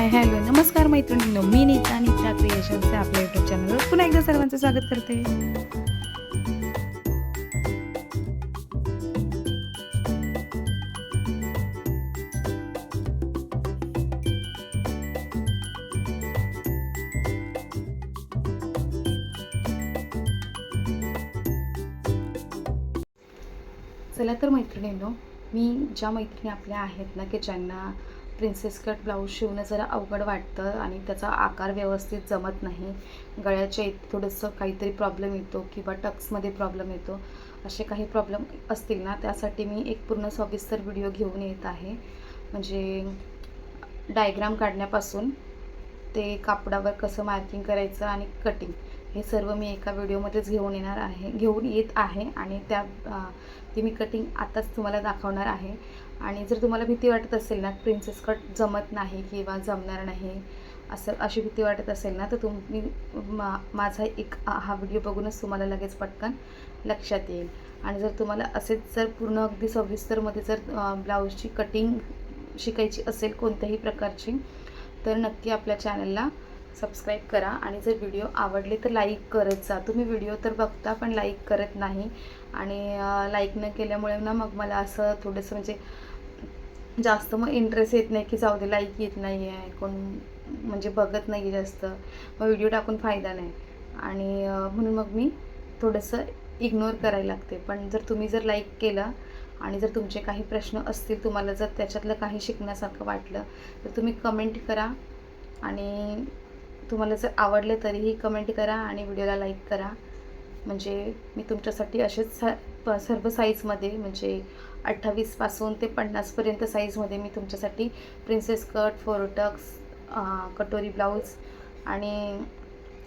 Hi hello नमस्कार मैत्रिणींनो. मी नीता नीता क्रिएशनचे आपल्या युट्यूब चॅनलवर पुन्हा एकदा सर्वांचं स्वागत करते. चला तर मैत्रिणींनो मी ज्या मैत्रिणी आपल्या आहेत ना की ज्यांना प्रिन्सेस कट ब्लाऊज शिवणं जरा अवघड वाटतं आणि त्याचा आकार व्यवस्थित जमत नाही. गळ्याच्या इथे थोडंसं काहीतरी प्रॉब्लेम येतो किंवा टक्समध्ये प्रॉब्लेम येतो. असे काही प्रॉब्लेम असतील ना त्यासाठी मी एक पूर्ण सविस्तर व्हिडिओ घेऊन येत आहे. म्हणजे डायग्राम काढण्यापासून ते कापडावर कसं मार्किंग करायचं आणि कटिंग हे सर्व मी एका व्हिडिओमध्येच घेऊन येणार आहे घेऊन येत आहे. आणि त्या ती मी कटिंग आताच तुम्हाला दाखवणार आहे. आणि जर तुम्हाला भीती वाटत असेल ना प्रिन्सेस कट जमत नाही किंवा जमणार नाही असं अशी भीती वाटत असेल ना तर तुम्ही मा माझा एक हा व्हिडिओ बघूनच तुम्हाला लगेच पटकन लक्षात येईल. आणि जर तुम्हाला असेच जर पूर्ण अगदी सविस्तरमध्ये जर ब्लाऊजची कटिंग शिकायची असेल कोणत्याही प्रकारची तर नक्की आपल्या चॅनलला सबस्क्राईब करा. आणि जर व्हिडिओ आवडले तर लाईक करत जा. तुम्ही व्हिडिओ तर बघता पण लाईक करत नाही. आणि लाईक न केल्यामुळे ना मग मला असं थोडंसं म्हणजे जास्त मग इंटरेस्ट येत नाही की जाऊ दे लाईक येत नाही आहे कोण म्हणजे बघत नाही जास्त. मग व्हिडिओ टाकून फायदा नाही. आणि म्हणून मग मी थोडंसं इग्नोर करायला लागते. पण जर तुम्ही जर लाईक केलं आणि जर तुमचे काही प्रश्न असतील तुम्हाला जर त्याच्यातलं काही शिकण्यासारखं वाटलं तर तुम्ही कमेंट करा. आणि तुम्हाला जर आवडले तरीही कमेंट करा आणि व्हिडिओला लाईक करा. म्हणजे मी तुमच्यासाठी असेच स प सर्व साईजमध्ये म्हणजे अठ्ठावीसपासून ते पन्नासपर्यंत साईजमध्ये मी तुमच्यासाठी प्रिन्सेस कट फोरोटक्स कटोरी ब्लाऊज आणि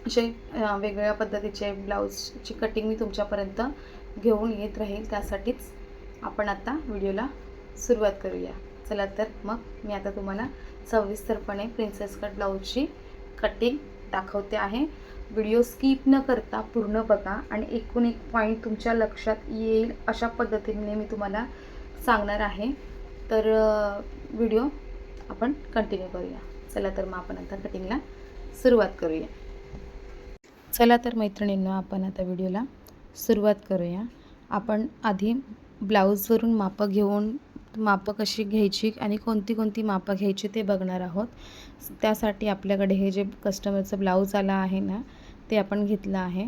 असे वेगवेगळ्या पद्धतीचे ब्लाऊजची कटिंग मी तुमच्यापर्यंत घेऊन येत राहील. त्यासाठीच आपण आता व्हिडिओला सुरुवात करूया. चला तर मग मी आता तुम्हाला सविस्तरपणे प्रिन्सेस कट ब्लाऊजची कटिंग दाखवते आहे. व्हिडिओ स्किप न करता पूर्ण बघा आणि एकूण एक पॉईंट तुमच्या लक्षात येईल अशा पद्धतीने मी तुम्हाला सांगणार आहे. तर व्हिडिओ आपण कंटिन्यू करूया. चला तर मग आपण आता कटिंगला सुरुवात करूया. चला तर मैत्रिणींनो आपण आता व्हिडिओला सुरुवात करूया. आपण आधी ब्लाऊजवरून मापं घेऊन मापं कशी घ्यायची आणि कोणती कोणती मापं घ्यायची ते बघणार आहोत. त्यासाठी आपल्याकडे हे जे कस्टमरचं ब्लाऊज आला आहे ना ते आपण घेतलं आहे.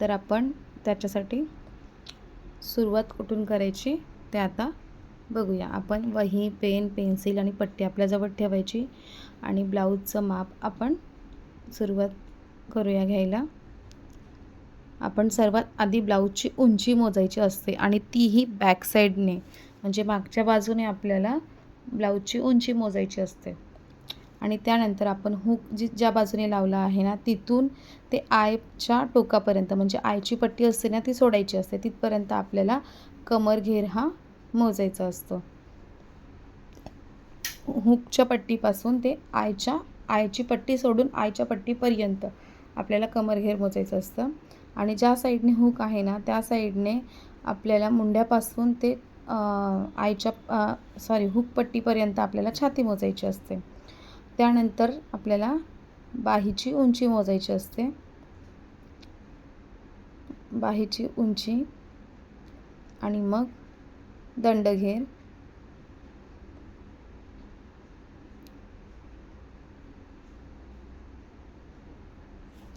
तर आपण त्याच्यासाठी सुरुवात कुठून करायची ते आता बघूया. आपण वही पेन पेन्सिल आणि पट्टी आपल्याजवळ ठेवायची आणि ब्लाऊजचं माप आपण सुरुवात करूया घ्यायला. आपण सर्वात आधी ब्लाऊजची उंची मोजायची असते आणि तीही बॅक साईडने. म्हणजे मागच्या बाजूने आपल्याला ब्लाऊजची उंची मोजायची असते. आणि त्यानंतर आपण हुक जी ज्या बाजूने लावला आहे ना तिथून ते आयच्या टोकापर्यंत म्हणजे आयची पट्टी असते ना ती सोडायची असते. तिथपर्यंत आपल्याला कमर घेर हा मोजायचा असतो. हुकच्या पट्टीपासून ते आयच्या आयची पट्टी सोडून आयच्या पट्टीपर्यंत आपल्याला कमर घेर मोजायचं असतं. आणि ज्या साईडने हुक आहे ना त्या साईडने आपल्याला मुंड्यापासून ते आयच्या सॉरी हुक पट्टीपर्यंत आपल्याला छाती मोजायची असते. त्यानंतर आपल्याला बाहीची उंची मोजायची असते. बाहीची उंची आणि मग दंडघेर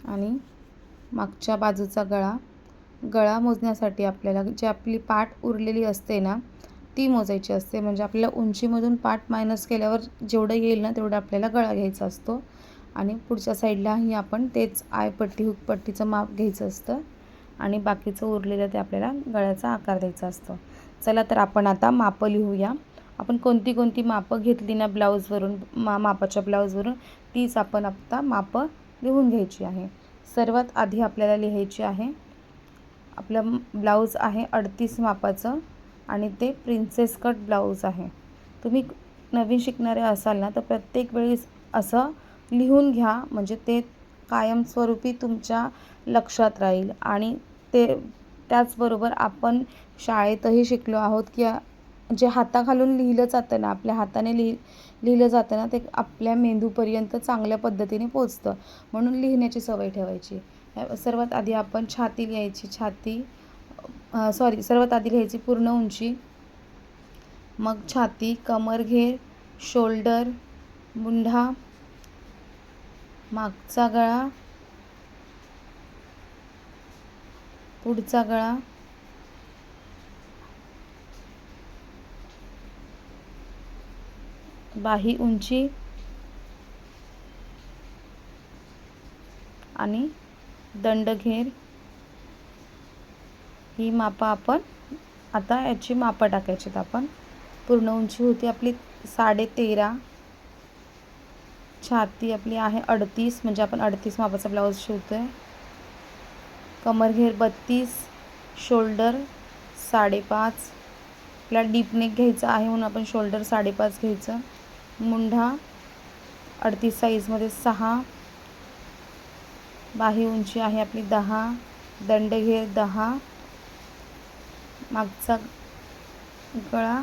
आणि मागच्या बाजूचा गळा. गळा मोजण्यासाठी आपल्याला जी आपली पाठ उरलेली असते ना ती मोजायची असते. म्हणजे आपल्याला उंचीमधून पाठ मायनस केल्यावर जेवढं येईल ना तेवढं आपल्याला गळा घ्यायचा असतो. आणि पुढच्या साईडलाही आपण तेच आयपट्टी हुकपट्टीचं माप घ्यायचं असतं. आणि बाकीचं उरलेलं ते आपल्याला गळ्याचा आकार द्यायचा असतो. चला तर आपण आता मापं लिहूया. आपण कोणती कोणती मापं घेतली ना ब्लाऊजवरून मा मापाच्या ब्लाऊजवरून तीच आपण आता मापं लिहून घ्यायची आहे. सर्वात आधी आपल्याला लिहायची आहे आपलं ब्लाऊज आहे अडतीस मापाचं. आणि ते प्रिन्सेस कट ब्लाऊज आहे. तुम्ही नवीन शिकणारे असाल ना तर प्रत्येक वेळेस असं लिहून घ्या म्हणजे ते कायमस्वरूपी तुमच्या लक्षात राहील. आणि ते त्याचबरोबर आपण शाळेतही शिकलो आहोत की जे हाताखालून लिहिलं जातं ना आपल्या हाताने लिहि लिहिलं जातं ना ते आपल्या मेंदूपर्यंत चांगल्या पद्धतीने पोचतं. म्हणून लिहिण्याची सवय ठेवायची. सर्वात आधी आपण छाती लिहायची छाती सॉरी सर्वात आधी लिहायची पूर्ण उंची. मग छाती कमरघेर शोल्डर मुंढा मागचा गळा पुढचा गळा बाही उंची आणि दंडघेर ही मापं आपण आता याची मापं टाकायची आपण. पूर्ण उंची होती आपली साडे तेरा छाती आपली आहे अडतीस म्हणजे आपण अडतीस मापाचा ब्लाऊज शिवतो आहे कमरघेर बत्तीस शोल्डर साडेपाच. आपला डीप नेक घ्यायचं आहे म्हणून आपण शोल्डर साडेपाच घ्यायचं. मुंढा अडतीस साईजमध्ये सहा. बाही उंची आहे आपली दहा. दंडघेर दहा. मागचा गळा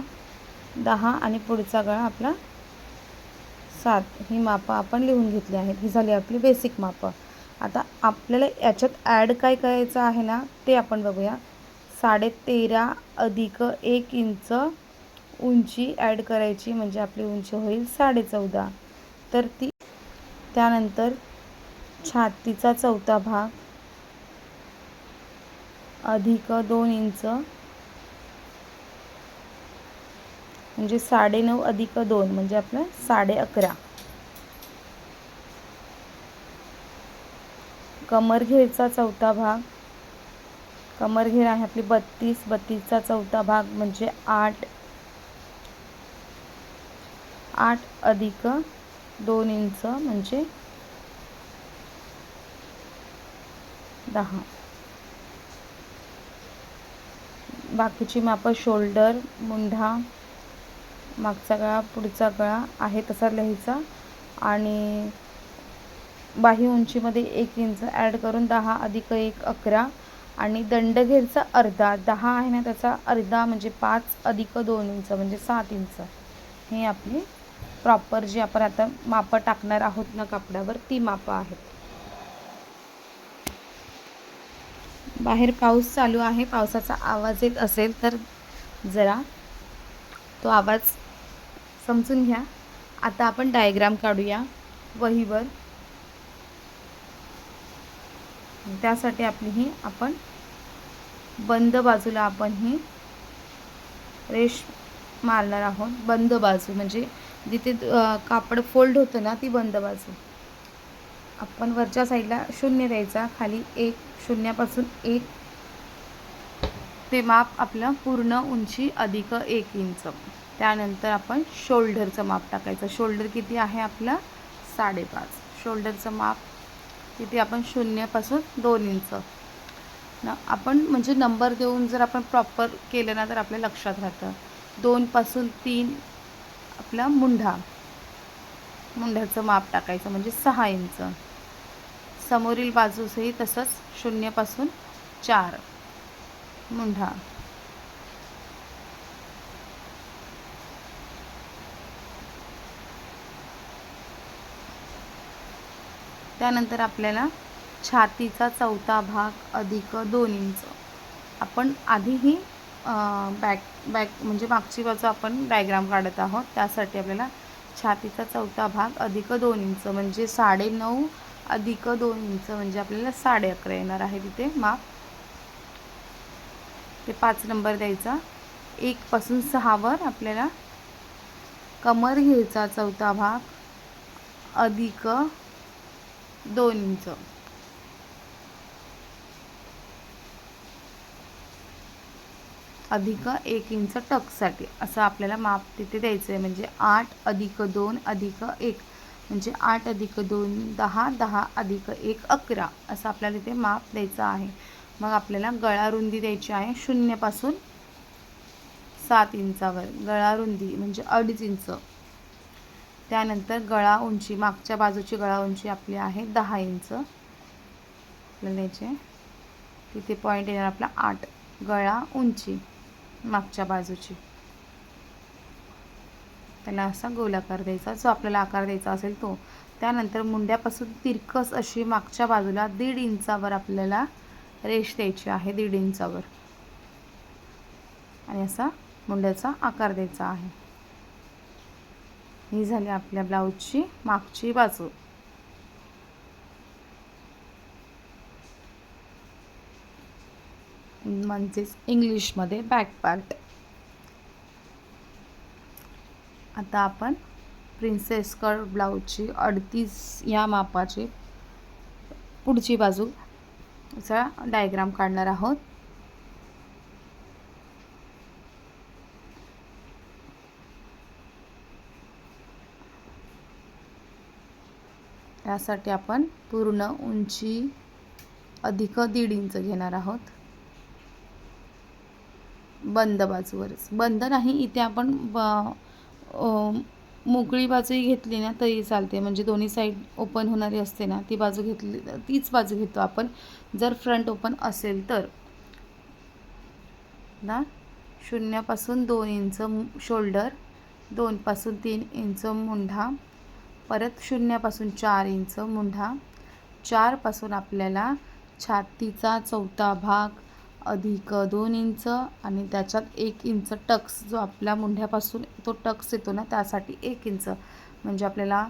दहा आणि पुढचा गळा आपला सात. ही मापं आपण लिहून घेतली आहेत. ही झाली आपली बेसिक मापं. आता आपल्याला याच्यात ॲड काय करायचं आहे ना ते आपण बघूया. साडे तेरा अधिक एक इंच उंची ॲड करायची म्हणजे आपली उंची होईल साडे चौदा तर ती त्यानंतर छातीचा चौथा भाग अधिक दोन इंच म्हणजे साडेनऊ अधिक दोन म्हणजे आपलं साडे अकरा. कमरघेरचा चौथा भाग. कमरघेर आहे आपली बत्तीस बत्तीसचा चौथा भाग म्हणजे आठ. आठ अधिक दोन इंच म्हणजे दहा. बाकीची मापं शोल्डर मुंढा मागचा गळा पुढचा गळा आहे तसा लिहायचा. आणि बाही उंचीमध्ये एक इंच ॲड करून दहा अधिक एक अकरा. आणि दंडघेरचा अर्धा दहा आहे ना त्याचा अर्धा म्हणजे पाच अधिक दोन इंच म्हणजे सात इंच. हे आपली प्रॉपर जी आपण आता मापं टाकणार आहोत ना कापडावर ती मापं आहेत. बाहेर पाऊस चालू आहे पावसाचा आवाज येत असेल तर जरा तो आवाज समजून घ्या. आता आपण डायग्राम काढूया. वहीवर. त्यासाठी आपली ही आपण बंद बाजूला आपण ही रेश मारणार आहोत. बंद बाजू म्हणजे जिथे कापड फोल्ड होतं ना ती बंद बाजू. आपण वरच्या साईडला शून्य द्यायचा. खाली एक शून्यापासून एक. ते माप आपलं पूर्ण उंची अधिक एक इंच. त्यानंतर आपण शोल्डरचं माप टाकायचं. शोल्डर किती आहे आपलं? साडेपाच. शोल्डरचं माप किती? आपण शून्यापासून दोन इंच. ना आपण म्हणजे नंबर देऊन जर आपण प्रॉपर केलं ना तर आपल्या लक्षात राहतं. दोनपासून तीन आपला मुंढा. मुंढ्याचं माप टाकायचं म्हणजे सहा इंच. समोरील बाजूसही तसंच शून्यपासून चार मुंढा. त्यानंतर आपल्याला छातीचा चौथा भाग अधिक दोन इंच. आपण आधीही बॅक बॅक म्हणजे मागची बाजू आपण डायग्राम काढत आहोत. त्यासाठी आपल्याला छातीचा चौथा भाग अधिक दोन इंच म्हणजे साडे नऊ अधिक दोन इंच म्हणजे आपल्याला साडे अकरा येणार आहे तिथे माप. ते पाच नंबर द्यायचा. एकपासून सहावर आपल्याला कमर घ्यायचा चौथा भाग अधिक दोन इंच अधिक एक इंच टकसाठी. असं आपल्याला माप तिथे द्यायचं आहे म्हणजे आठ अधिक दोन अधिक एक. म्हणजे आठ अधिक दोन दहा दहा अधिक एक अकरा. असं आपल्याला तिथे माप द्यायचं आहे. मग आपल्याला गळा रुंदी द्यायची आहे. शून्यपासून सात इंचावर. गळा रुंदी म्हणजे अडीच इंच. त्यानंतर गळा उंची मागच्या बाजूची गळा उंची आपली आहे दहा इंच. आपल्याला द्यायचे तिथे पॉईंट येणार आपला आठ. गळा उंची मागच्या बाजूची. त्याला असा गोलाकार द्यायचा जो आपल्याला आकार द्यायचा असेल तो. त्यानंतर मुंड्यापासून तिरकस अशी मागच्या बाजूला दीड इंचावर आपल्याला रेष द्यायची आहे दीड इंचावर. आणि असा मुंड्याचा आकार द्यायचा आहे. ही झाली आपल्या ब्लाऊजची मागची बाजू. म्हणजेच इंग्लिशमध्ये बॅक पार्ट आता आपण प्रिन्सेस कट ब्लाऊजची अडतीस या मापाची पुढची बाजू डायग्राम काढणार आहोत. यासाठी आपण पूर्ण उंची अधिक दीड इंच घेणार आहोत. बंद बाजूवरच. बंद नाही इथे आपण ब मोकळी बाजूही घेतली ना तरी चालते. म्हणजे दोन्ही साईड ओपन होणारी असते ना ती बाजू घेतली तीच बाजू घेतो आपण. जर फ्रंट ओपन असेल तर. ना शून्यापासून दोन इंच शोल्डर दोनपासून तीन इंच मुंढा. परत शून्यापासून चार इंच मुंढा. चारपासून आपल्याला छातीचा चौथा भाग अधिक दोन इंच आणि त्याच्यात एक इंच टक्स जो आपल्या मुंढ्यापासून तो टक्स येतो ना त्यासाठी एक इंच. म्हणजे आपल्याला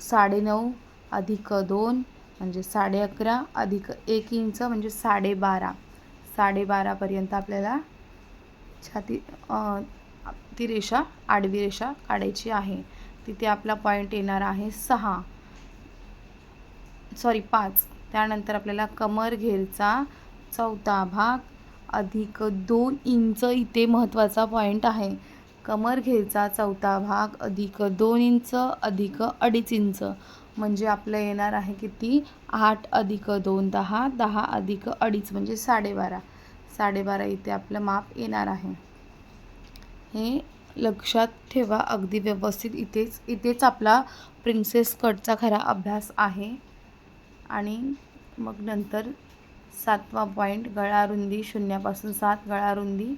साडेनऊ अधिक दोन म्हणजे साडे अकरा अधिक एक इंच म्हणजे साडेबारा साडेबारापर्यंत आपल्याला छाती ती रेषा आडवी रेषा काढायची आहे. तिथे आपला पॉईंट येणार आहे सहा. सॉरी पाच. त्यानंतर आपल्याला कमर घेरचा चौथा भाग अधिक दोन इंच इथे महत्त्वाचा पॉईंट आहे. कमर घेरचा चौथा भाग अधिक दोन इंच अधिक अडीच इंच. म्हणजे आपलं येणार आहे किती? आठ अधिक दोन दहा. दहा अधिक अडीच म्हणजे साडेबारा. साडेबारा इथे आपलं माप येणार आहे. हे लक्षात ठेवा अगदी व्यवस्थित. इथेच इथेच आपला प्रिन्सेस कटचा खरा अभ्यास आहे. आणि मग नंतर सातवा पॉईंट गळा रुंदी शून्यापासून सात गळा रुंदी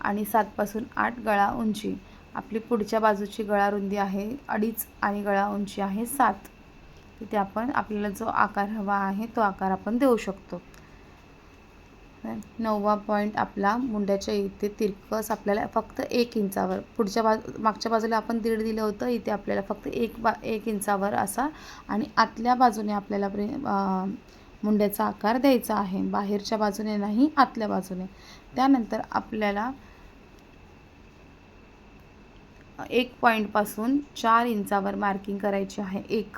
आणि सातपासून आठ गळा उंची आपली पुढच्या बाजूची गळा रुंदी आहे अडीच आणि गळा उंची आहे सात. तिथे आपण आपल्याला जो आकार हवा आहे तो आकार आपण देऊ शकतो. नववा पॉईंट आपला मुंड्याच्या इथे तिरकस आपल्याला फक्त एक इंचावर. पुढच्या बाजू मागच्या बाजूला आपण दीड दिलं होतं इथे आपल्याला फक्त एक बा एक इंचावर असा आणि आतल्या बाजूने आपल्याला प्रे मुंड्याचा आकार द्यायचा आहे. बाहेरच्या बाजूने नाही आतल्या बाजूने. त्यानंतर आपल्याला एक पॉईंटपासून चार इंचावर मार्किंग करायची आहे. एक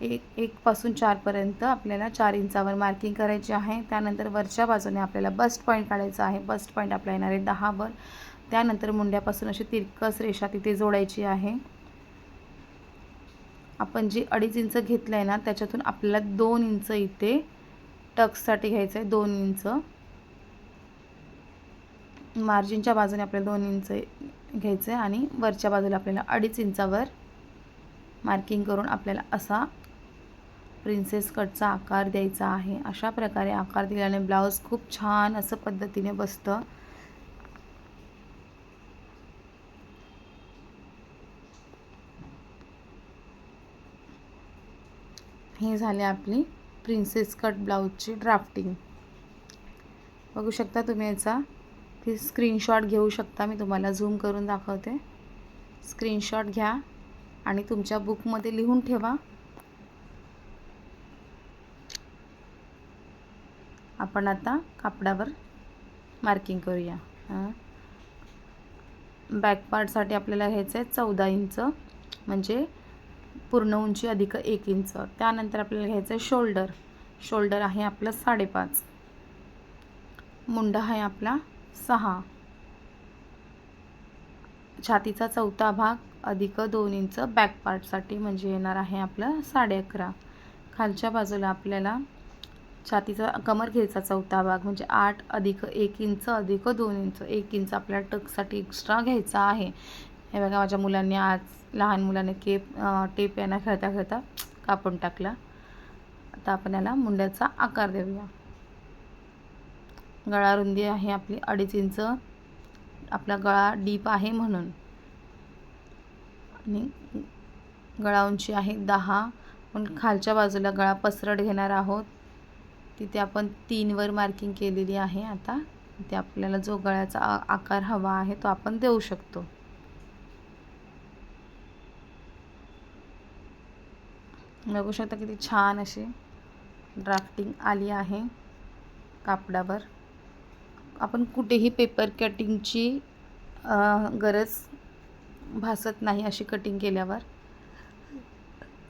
एक एकपासून चारपर्यंत आपल्याला चार इंचावर मार्किंग करायची आहे. त्यानंतर वरच्या बाजूने आपल्याला बस्ट पॉईंट काढायचा आहे. बस्ट पॉईंट आपल्या येणार आहे दहावर. त्यानंतर मुंड्यापासून अशी तिरकस रेषा तिथे जोडायची आहे. आपण जे अडीच इंच घेतलं आहे ना त्याच्यातून आपल्याला दोन इंच इथे टक्ससाठी घ्यायचं आहे दोन इंच. मार्जिनच्या बाजूने आपल्याला दोन इंच घ्यायचं आहे आणि वरच्या बाजूला आपल्याला अडीच इंचावर मार्किंग करून आपल्याला असा प्रिन्सेस कटचा आकार द्यायचा आहे. अशा प्रकारे आकार दिल्याने ब्लाऊज खूप छान असं पद्धतीने बसतं. हे झाले आपली प्रिन्सेस कट ब्लाऊजची ड्राफ्टिंग बघू शकता तुम्ही याचा. ती स्क्रीनशॉट घेऊ शकता. मी तुम्हाला झूम करून दाखवते. स्क्रीनशॉट घ्या आणि तुमच्या बुकमध्ये लिहून ठेवा. आपण आता कापडावर मार्किंग करूया. बॅक पार्टसाठी आपल्याला घ्यायचं आहे चौदा इंच म्हणजे पूर्ण उंची अधिक एक इंच. त्यानंतर आपल्याला घ्यायचं आहे शोल्डर शोल्डर आहे आपलं साडेपाच. मुंडा आहे आपला सहा. छातीचा चौथा भाग अधिक दोन इंच. बॅक पार्टसाठी म्हणजे येणार आहे आपलं साडे अकरा. खालच्या बाजूला आपल्याला छातीचा कमर घ्यायचा चौथा भाग म्हणजे आठ अधिक एक इंच अधिक दोन इंच एक इंच आपल्या टकसाठी एक्स्ट्रा घ्यायचा आहे. हे बघा माझ्या मुलांनी आज लहान मुलाने केप टेप यांना खेळता खेळता कापून टाकला. आता आपण याला मुंड्याचा आकार देऊया. गळा रुंदी आहे आपली अडीच इंच. आपला गळा डीप आहे म्हणून. आणि गळा उंची आहे दहा. पण खालच्या बाजूला गळा पसरट घेणार आहोत. तिथे आपण तीनवर मार्किंग केलेली आहे आता. तिथे आपल्याला जो गळ्याचा आकार हवा आहे तो आपण देऊ शकतो. बघू शकता किती छान अशी ड्राफ्टिंग आली आहे कापडावर. आपण कुठेही पेपर कटिंगची गरज भासत नाही अशी कटिंग केल्यावर.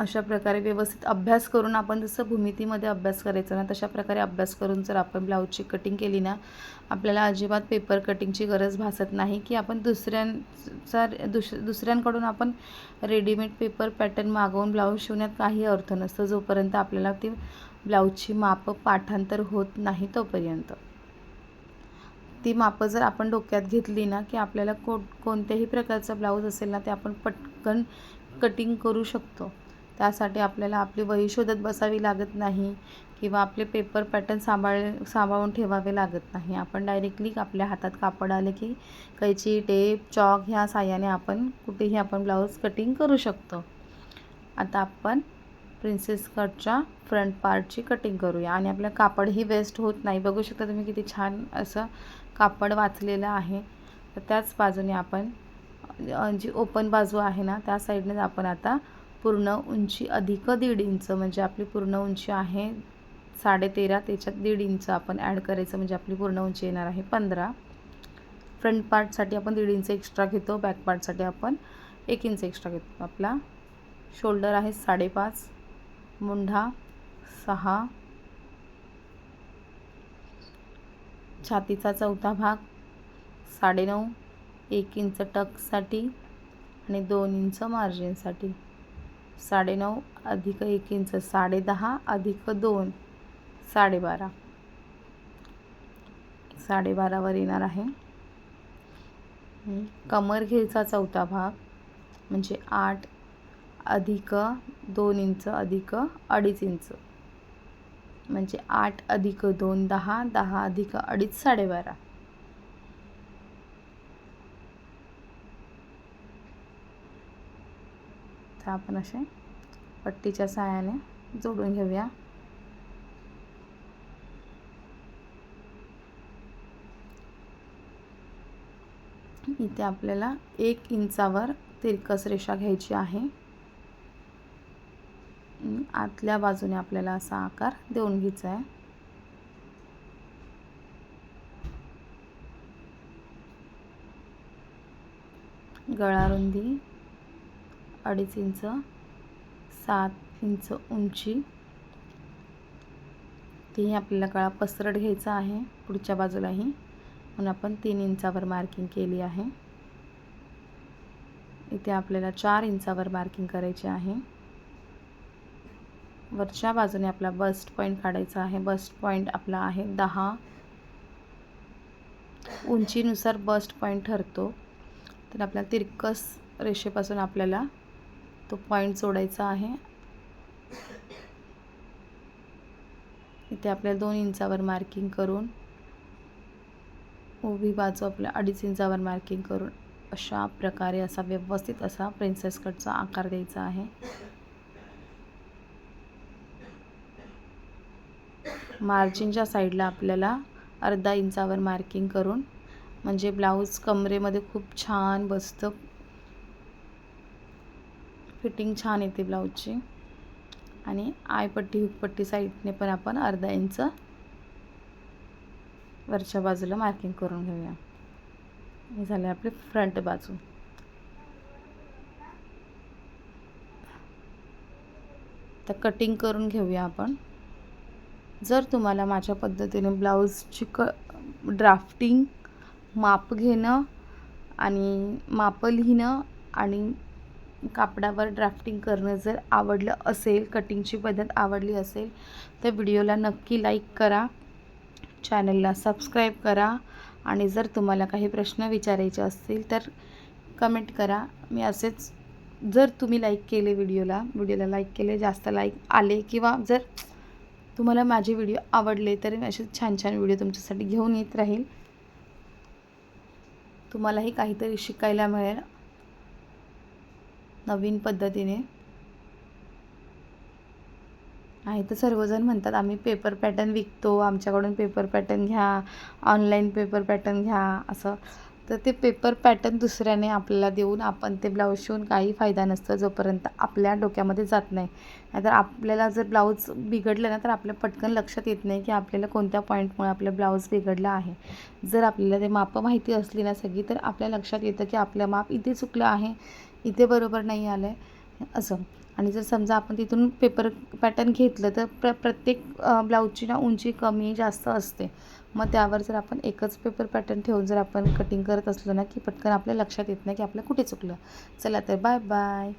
अशा प्रकारे व्यवस्थित अभ्यास करून आपण जसं भूमितीमध्ये अभ्यास करायचा ना तशा प्रकारे अभ्यास करून जर आपण ब्लाऊजची कटिंग केली ना आपल्याला अजिबात पेपर कटिंगची गरज भासत नाही की आपण दुसऱ्यांचा दुस दुसऱ्यांकडून आपण रेडीमेड पेपर पॅटर्न मागवून ब्लाऊज शिवण्यात काही अर्थ नसतं. जोपर्यंत आपल्याला ती ब्लाऊजची मापं पाठांतर होत नाही तोपर्यंत. ती मापं जर आपण डोक्यात घेतली ना की आपल्याला को कोणत्याही प्रकारचा ब्लाऊज असेल ना ते आपण पटकन कटिंग करू शकतो. त्यासाठी आपल्याला आपली वही शोधत बसावी लागत नाही किंवा आपले पेपर पॅटर्न सांभाळ सांभाळून ठेवावे लागत नाही. आपण डायरेक्टली आपल्या हातात कापड आले की कैची टेप चॉक ह्या साह्याने आपण कुठेही आपण ब्लाऊज कटिंग करू शकतो. आता आपण प्रिन्सेस कटच्या फ्रंट पार्टची कटिंग करूया आणि आपलं कापडही वेस्ट होत नाही. बघू शकता तुम्ही किती छान असं कापड वाचलेलं आहे. तर त्याच बाजूने आपण जी ओपन बाजू आहे ना त्या साईडने आपण आता पूर्ण उंची अधिक दीड इंच म्हणजे आपली पूर्ण उंची आहे साडेतेरा त्याच्यात दीड इंच आपण ॲड करायचं म्हणजे आपली पूर्ण उंची येणार आहे पंधरा. फ्रंट पार्टसाठी आपण दीड इंच एक्स्ट्रा घेतो बॅक पार्टसाठी आपण एक इंच एक्स्ट्रा घेतो. आपला शोल्डर आहे साडेपाच मुंढा सहा छातीचा चौथा भाग साडेनऊ एक इंच टकसाठी आणि दोन इंच मार्जिनसाठी साडेनऊ अधिक एक इंच साडेदहा अधिक दोन साडेबारा. साडेबारावर येणार आहे. कमरघेचा चौथा भाग म्हणजे आठ अधिक दोन इंच अधिक अडीच इंच. म्हणजे आठ अधिक दोन दहा दहा अधिक अडीच साडेबारा. तर आपण असे पट्टीच्या साहाय्याने जोडून घेऊया. इथे आपल्याला एक इंचावर तिरकस रेषा घ्यायची आहे. आतल्या बाजूने आपल्याला असा आकार देऊन घ्यायचा आहे. गळा रुंदी अडीच इंच सात इंच उंची. तेही आपल्याला गळा पसरट घ्यायचा आहे पुढच्या बाजूलाही. म्हणून आपण तीन इंचावर मार्किंग केली आहे. इथे आपल्याला चार इंचावर मार्किंग करायची आहे. वरच्या बाजूने आपला बस्ट पॉईंट काढायचा आहे. बस्ट पॉईंट आपला आहे दहा. उंचीनुसार बस्ट पॉईंट ठरतो. तर आपल्या तिरकस रेषेपासून आपल्याला तो पॉईंट जोडायचा आहे. इथे आपल्याला दोन इंचावर मार्किंग करून उभी बाजू आपल्या अडीच इंचावर मार्किंग करून अशा प्रकारे असा व्यवस्थित असा प्रिन्सेस कटचा आकार द्यायचा आहे. मार्जिनच्या साईडला आपल्याला अर्धा इंचावर मार्किंग करून म्हणजे ब्लाऊज कमरेमध्ये खूप छान बसतं फिटिंग छान येते ब्लाऊजची. आणि आयपट्टी हुकपट्टी साईडने पण आपण अर्धा इंच वरच्या बाजूला मार्किंग करून घेऊया. हे झाले आपली फ्रंट बाजू. तर कटिंग करून घेऊया आपण. जर तुम्हाला माझ्या पद्धतीने ब्लाऊजची क ड्राफ्टिंग माप घेणं आणि माप लिहिणं आणि कापडावर ड्राफ्टिंग करणं जर आवडलं असेल कटिंगची पद्धत आवडली असेल तर व्हिडिओला नक्की लाईक करा. चॅनलला सबस्क्राईब करा. आणि जर तुम्हाला काही प्रश्न विचारायचे असतील तर कमेंट करा. मी असेच जर तुम्ही लाईक केले व्हिडिओला व्हिडिओला लाईक केले जास्त लाईक आले किंवा जर तुम्हाला माझे व्हिडिओ आवडले तर मी असे छान छान व्हिडिओ तुमच्यासाठी घेऊन येत राहील. तुम्हालाही काहीतरी शिकायला मिळेल. नवीन पद्धतीने. आहे तर सर्वजण म्हणतात आम्ही पेपर पॅटर्न विकतो आमच्याकडून पेपर पॅटर्न घ्या ऑनलाईन पेपर पॅटर्न घ्या असं. तर ते पेपर पॅटर्न दुसऱ्याने आपल्याला देऊन आपण ते ब्लाऊज शिवून काही फायदा नसतं जोपर्यंत आपल्या डोक्यामध्ये जात नाही. नाहीतर आपल्याला जर ब्लाऊज बिघडलं ना तर आपल्या पटकन लक्षात येत नाही की आपल्याला कोणत्या पॉईंटमुळे आपलं ब्लाऊज बिघडलं आहे. जर आपल्याला ते मापं माहिती असली ना सगळी तर आपल्या लक्षात येतं की आपलं माप इथे चुकलं आहे. इथे बरोबर नाही आलं आहे असं. आणि जर समजा आपण तिथून पेपर पॅटर्न घेतलं तर प्र प्रत्येक ब्लाऊजची ना उंची कमी जास्त असते. मग त्यावर जर आपण एकच पेपर पॅटर्न ठेवून जर आपण कटिंग करत असलो ना की पटकन आपल्या लक्षात येत नाही की आपलं कुठे चुकलं. चला तर बाय बाय